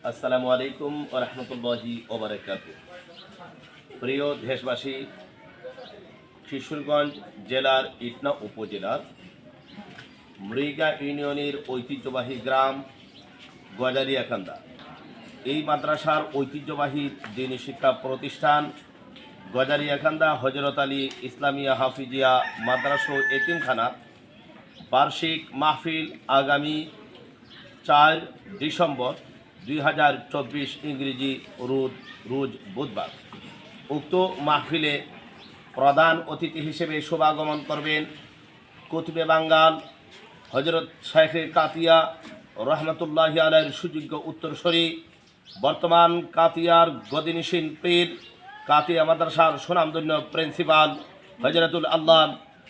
আসসালামু আলাইকুম রহমতুল্লাহি ওবরাকাত প্রিয় দেশবাসী, কিশোরগঞ্জ জেলার ইটনা উপজেলার মৃগা ইউনিয়নের ঐতিহ্যবাহী গ্রাম গজারিয়াকান্দা এই মাদ্রাসার ঐতিহ্যবাহী দিনী শিক্ষা প্রতিষ্ঠান গজারিয়াকান্দা হজরত আলী ইসলামিয়া হাফিজিয়া মাদ্রাস ও এতিমখানা বার্ষিক মাহফিল আগামী চার ডিসেম্বর দুই হাজার চব্বিশ ইংরেজি রোজ রোজ বুধবার। উক্ত মাহফিলে প্রধান অতিথি হিসেবে শুভাগমন করবেন কুতুবে বাঙ্গাল হজরত শাইখে কাতিয়া রহমতুল্লাহ আলের সুযোগ্য উত্তরসূরি, বর্তমান কাতিয়ার গদিনিসীন পীর, কাতিয়া মাদ্রাসার সুনামধন্য প্রিন্সিপাল হজরতুল আল্লাহ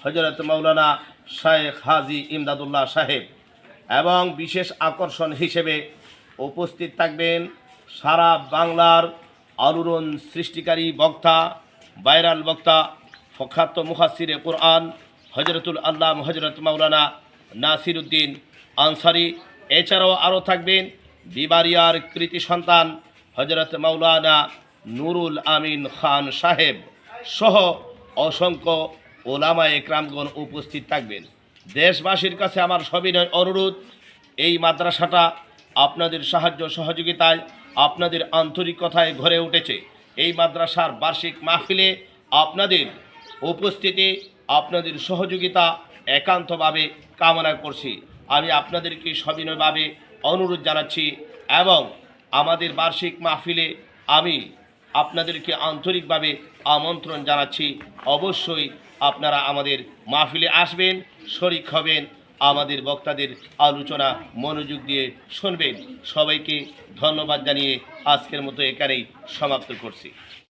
হজরত মৌলানা শায়েখ হাজি ইমদাদুল্লাহ সাহেব এবং বিশেষ আকর্ষণ হিসেবে উপস্থিত থাকবেন সারা বাংলার আলোড়ন সৃষ্টিকারী বক্তা, ভাইরাল বক্তা ফখাত্ত মুখাসিরে কোরআন হজরতুল আল্লাহ হজরত মাওলানা নাসির উদ্দিন আনসারি। এছাড়াও আরও থাকবেন বিবারিয়ার কৃতি সন্তান হজরত মাওলানা নুরুল আমিন খান সাহেব সহ অসংখ্য ওলামা একরামগণ উপস্থিত থাকবেন। দেশবাসীর কাছে আমার সবিনয় অনুরোধ, এই মাদ্রাসাটা আপনাদের সাহায্য সহযোগিতায় আপনাদের আন্তরিকতায় ঘরে উঠেছে। এই মাদ্রাসার বার্ষিক মাহফিলে আপনাদের উপস্থিতি, আপনাদের সহযোগিতা একান্তভাবে কামনা করছি। আমি আপনাদেরকে সবিনয়ভাবে অনুরোধ জানাচ্ছি এবং আমাদের বার্ষিক মাহফিলে আমি আপনাদেরকে আন্তরিকভাবে আমন্ত্রণ জানাচ্ছি। অবশ্যই আপনারা আমাদের মাহফিলে আসবেন, শরিক হবেন আমাদের বক্তাদের আলোচনা মনোযোগ দিয়ে শুনবেন। সবাইকে ধন্যবাদ জানিয়ে আজকের মতো এখানেই সমাপ্ত করছি।